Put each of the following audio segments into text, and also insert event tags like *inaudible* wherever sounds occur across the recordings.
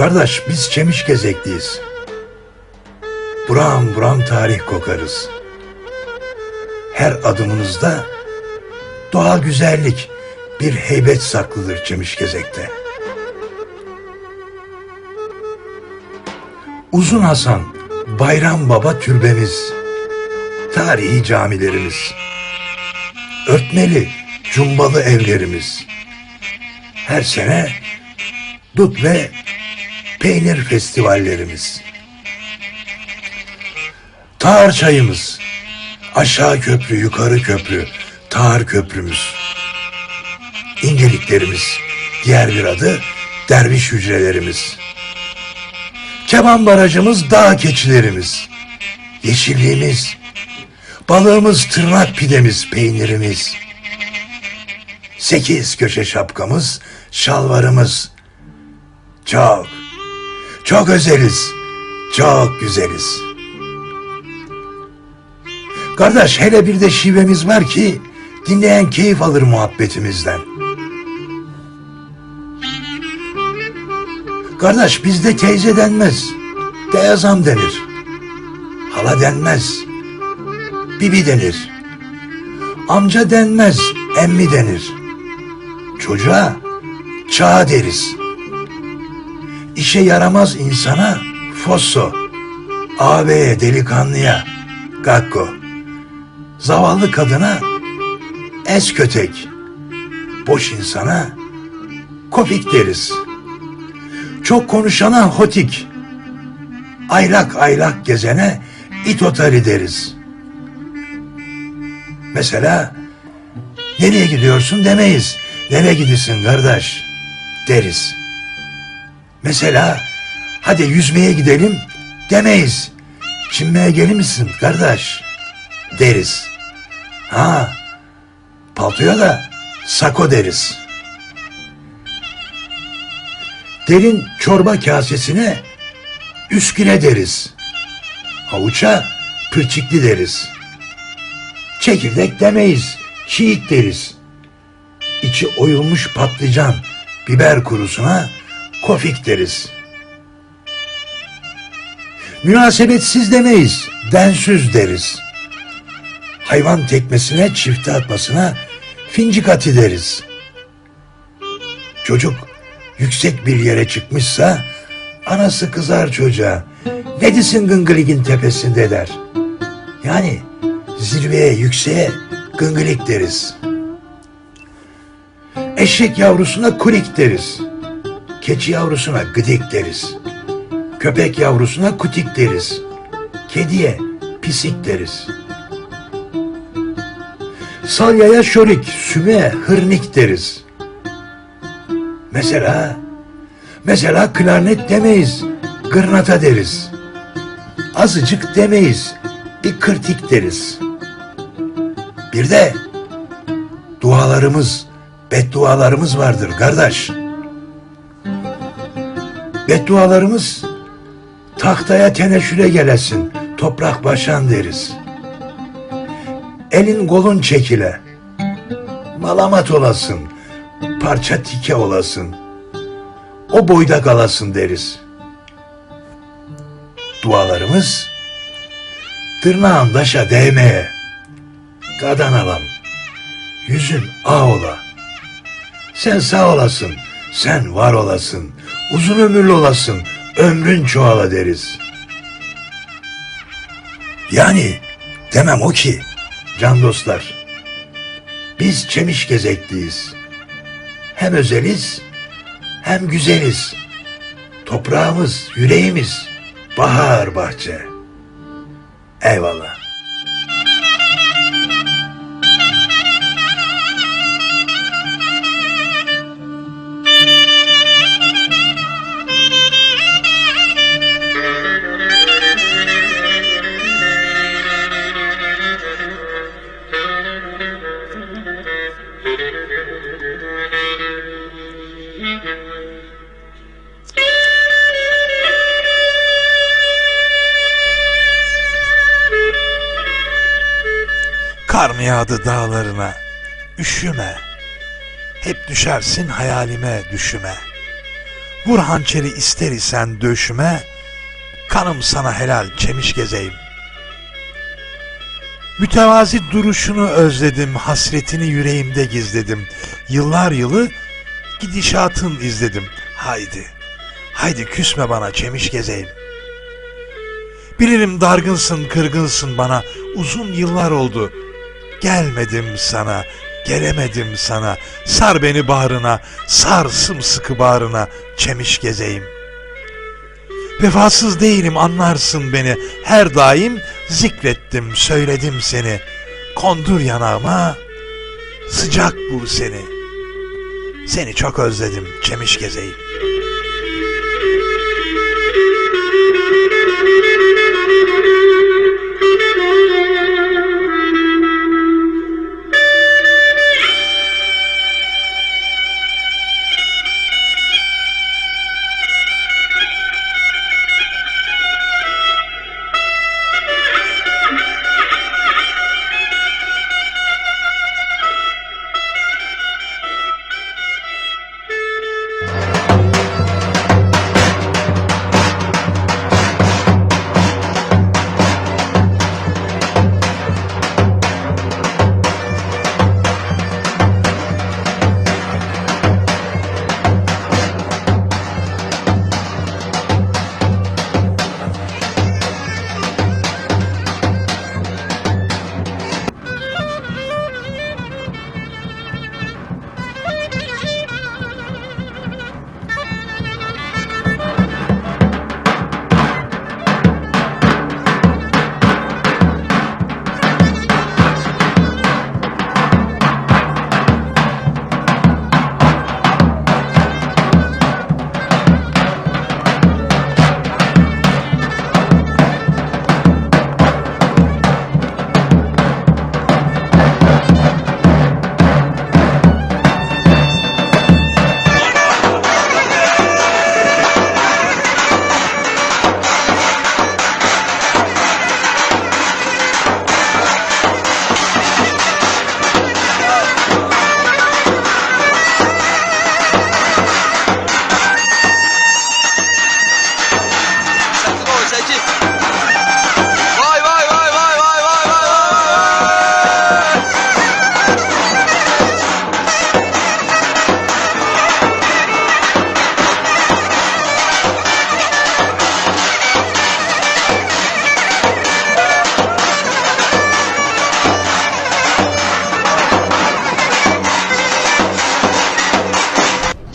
Kardeş biz çemiş gezekliyiz. Buram buram tarih kokarız. Her adımınızda doğal güzellik, bir heybet saklıdır çemiş gezekte. Uzun Hasan, Bayram Baba türbemiz, tarihi camilerimiz, örtmeli, cumbalı evlerimiz. Her sene dut ve peynir festivallerimiz. Tağır çayımız, aşağı köprü, yukarı köprü, Tağır köprümüz. İnceliklerimiz, diğer bir adı derviş hücrelerimiz. Keman barajımız, dağ keçilerimiz. Yeşilliğimiz, balığımız, tırnak pidemiz, peynirimiz. Sekiz köşe şapkamız, şalvarımız. Çok, çok özeliz, çok güzeliz. Kardeş hele bir de şivemiz var ki dinleyen keyif alır muhabbetimizden. Kardeş bizde teyze denmez. Deyazam denir. Hala denmez. Bibi denir. Amca denmez. Emmi denir. Çocuğa çağ deriz. İşe yaramaz insana fosso. Ağabeye delikanlıya gakko. Zavallı kadına es kötek. Boş insana kofik deriz. Çok konuşana hotik. Aylak aylak gezene itotari deriz. Mesela nereye gidiyorsun demeyiz. Nereye gidiyorsun kardeş deriz. Mesela hadi yüzmeye gidelim demeyiz. Çinmeye gelir misin kardeş deriz. Ha paltoya da sako deriz. Derin çorba kasesine üsküne deriz. Havuça pırçıklı deriz. Çekirdek demeyiz, çiğit deriz. İçi oyulmuş patlıcan, biber kurusuna kofik deriz. Münasebetsiz demeyiz, densiz deriz. Hayvan tekmesine, çifte atmasına fincik atı deriz. Çocuk yüksek bir yere çıkmışsa anası kızar çocuğa. Ne Gıngılik'in tepesinde der. Yani zirveye, yükseğe gıngılik deriz. Eşek yavrusuna kurik deriz. Keçi yavrusuna gıdik deriz. Köpek yavrusuna kutik deriz. Kediye pisik deriz. Salyaya şorik, sümeye hırnik deriz. Mesela, mesela klarnet demeyiz, gırnata deriz. Azıcık demeyiz, bir kırtik deriz. Bir de dualarımız, beddualarımız vardır kardeş. Beddualarımız tahtaya teneşüre gelesin, toprak başan deriz. Elin kolun çekile, malamat olasın, parça tike olasın, o boyda kalasın deriz. Dualarımız tırnağın daşa değmeye, kadan alam, yüzün ağ ola. Sen sağ olasın, sen var olasın, uzun ömürlü olasın, ömrün çoğala deriz. Yani demem o ki, can dostlar, biz çemiş gezekliyiz. Hem özeliz, hem güzeliz. Toprağımız, yüreğimiz, bahar bahçe. Eyvallah. Kar mı yağdı dağlarına? Üşüme. Hep düşersin hayalime düşüme. Vur hançeri ister isen döşüme, kanım sana helal çemiş gezeyim. Mütevazi duruşunu özledim, hasretini yüreğimde gizledim. Yıllar yılı gidişatın izledim. Haydi, haydi küsme bana çemiş gezeyim. Bilirim dargınsın, kırgınsın bana, uzun yıllar oldu. Gelmedim sana, gelemedim sana, sar beni bağrına, sar sımsıkı bağrına, çemiş gezeyim. Vefasız değilim anlarsın beni, her daim zikrettim, söyledim seni. Kondur yanağıma, sıcak bul seni. Seni çok özledim, çemiş gezeyim.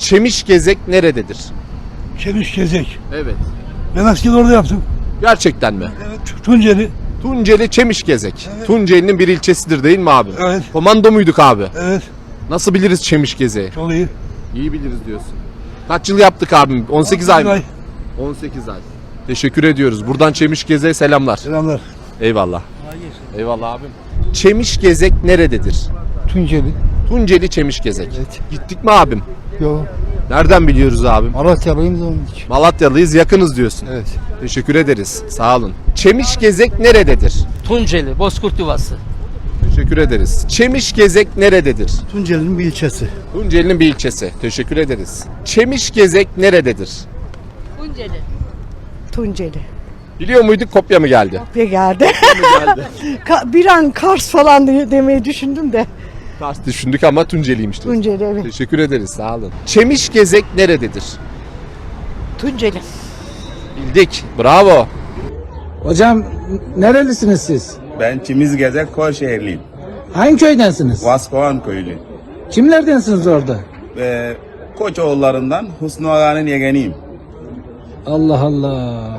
Çemiş Gezek nerededir? Çemiş Gezek. Evet. Ben askeri orada yaptım. Gerçekten mi? Evet. Tunceli. Tunceli Çemiş Gezek. Tunceli'nin bir ilçesidir değil mi abi? Evet. Komando muyduk abi? Evet. Nasıl biliriz Çemiş Gezek'i? Çok iyi. İyi biliriz diyorsun. Kaç yıl yaptık abim? 18 ay mı? 18 ay. Teşekkür ediyoruz. Buradan Çemiş Gezek'e selamlar. Selamlar. Eyvallah. Eyvallah abim. Çemiş Gezek nerededir? Tunceli. Tunceli Çemiş Gezek. Evet. Gittik mi abim? Yo. Nereden biliyoruz abim? Malatyalıyım da onun için. Malatyalıyız yakınız diyorsun. Evet. Teşekkür ederiz. Sağ olun. Çemiş Gezek nerededir? Tunceli, Bozkurt Yuvası. Teşekkür ederiz. Çemiş Gezek nerededir? Tunceli'nin bir ilçesi. Tunceli'nin bir ilçesi. Teşekkür ederiz. Çemiş Gezek nerededir? Tunceli. Tunceli. Biliyor muyduk kopya mı geldi? Bir geldi. *laughs* Ka- bir an Kars falan diye- demeyi düşündüm de. Kars düşündük ama Tunceliymiş. Tunceli evet. Teşekkür ederiz. Sağ olun. Çemiş Gezek nerededir? Tunceli. Bildik. Bravo. Hocam nerelisiniz siz? Ben Çimizgezek Koşehirliyim. Hangi köydensiniz? Vaskovan köylü. Kimlerdensiniz orada? Ve Koçoğullarından Husnu Ağa'nın yegeniyim. Allah Allah.